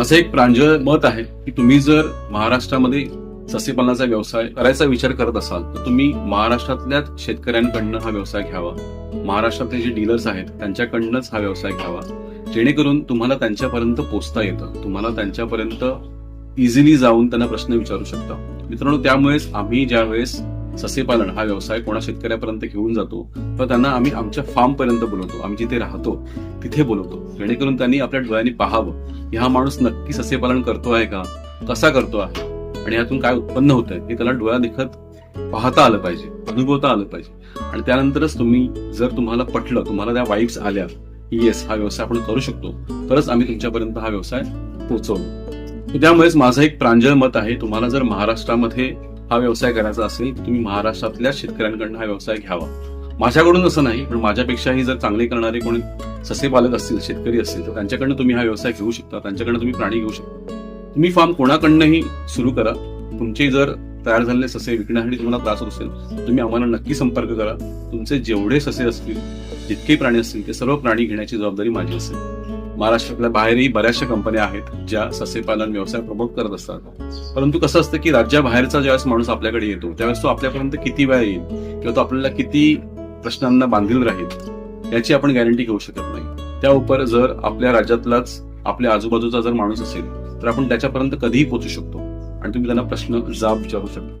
असं एक प्रांजळ मत आहे की तुम्ही जर महाराष्ट्रामध्ये सस्यपालनाचा व्यवसाय करायचा विचार करत असाल तर तुम्ही महाराष्ट्रातल्याच शेतकऱ्यांकडनं हा व्यवसाय घ्यावा. महाराष्ट्रातले जे डीलर्स आहेत त्यांच्याकडनंच हा व्यवसाय घ्यावा. जेणेकरून तुम्हाला त्यांच्यापर्यंत पोचता येतं. तुम्हाला त्यांच्यापर्यंत इझिली जाऊन त्यांना प्रश्न विचारू शकता. मित्रांनो त्यामुळेच आम्ही ज्या वेळेस ससेपालन हा व्यवसाय कोणा शेतकऱ्यापर्यंत घेऊन जातो तर त्यांना आम्ही आमच्या फार्म पर्यंत बोलवतो. आम्ही जिथे राहतो तिथे बोलवतो. जेणेकरून त्यांनी आपल्या डोळ्यांनी पाहावं हा माणूस नक्की सस्यपालन करतो आहे का कसा करतो आहे आणि यातून काय उत्पन्न होत आहे हे त्याला डोळ्या देखत पाहता आलं पाहिजे अनुभवता आलं पाहिजे. आणि त्यानंतरच तुम्ही जर तुम्हाला पटलं तुम्हाला त्या वाईब्स आल्या येस हा व्यवसाय आपण करू शकतो तरच आम्ही तुमच्यापर्यंत हा व्यवसाय पोहोचवू. त्यामुळेच माझं एक प्रांजळ मत आहे तुम्हाला जर महाराष्ट्रामध्ये हा व्यवसाय करायचा असेल तर तुम्ही महाराष्ट्रातल्या शेतकऱ्यांकडून हा व्यवसाय घ्यावा. माझ्याकडून असं नाही पण माझ्यापेक्षाही जर चांगले करणारे कोणी सस्यपालक असतील शेतकरी असतील तर त्यांच्याकडनं तुम्ही हा व्यवसाय घेऊ शकता त्यांच्याकडनं तुम्ही प्राणी घेऊ शकता. तुम्ही फार्म कोणाकडनंही सुरू करा. तुमचे जर तयार झालेले ससे विकण्यासाठी तुम्हाला त्रास होत असेल तुम्ही आम्हाला नक्की संपर्क करा. तुमचे जेवढे ससे असतील जितके प्राणी असतील ते सर्व प्राणी घेण्याची जबाबदारी माझी असेल. महाराष्ट्रातल्या बाहेरही बऱ्याचशा कंपन्या आहेत ज्या सस्यपालन व्यवसाय प्रमोट करत असतात. परंतु कसं असतं की राज्याबाहेरचा ज्यावेळेस माणूस आपल्याकडे येतो त्यावेळेस तो आपल्यापर्यंत किती वेळा येईल किंवा तो आपल्याला किती प्रश्नांना बांधील राहील याची आपण गॅरंटी घेऊ शकत नाही. त्या उपर जर आपल्या राज्यातलाच आपल्या आजूबाजूचा जर माणूस असेल तर आपण त्याच्यापर्यंत कधीही पोहोचू शकतो आणि तुम्ही त्यांना प्रश्न जाब विचारू शकता.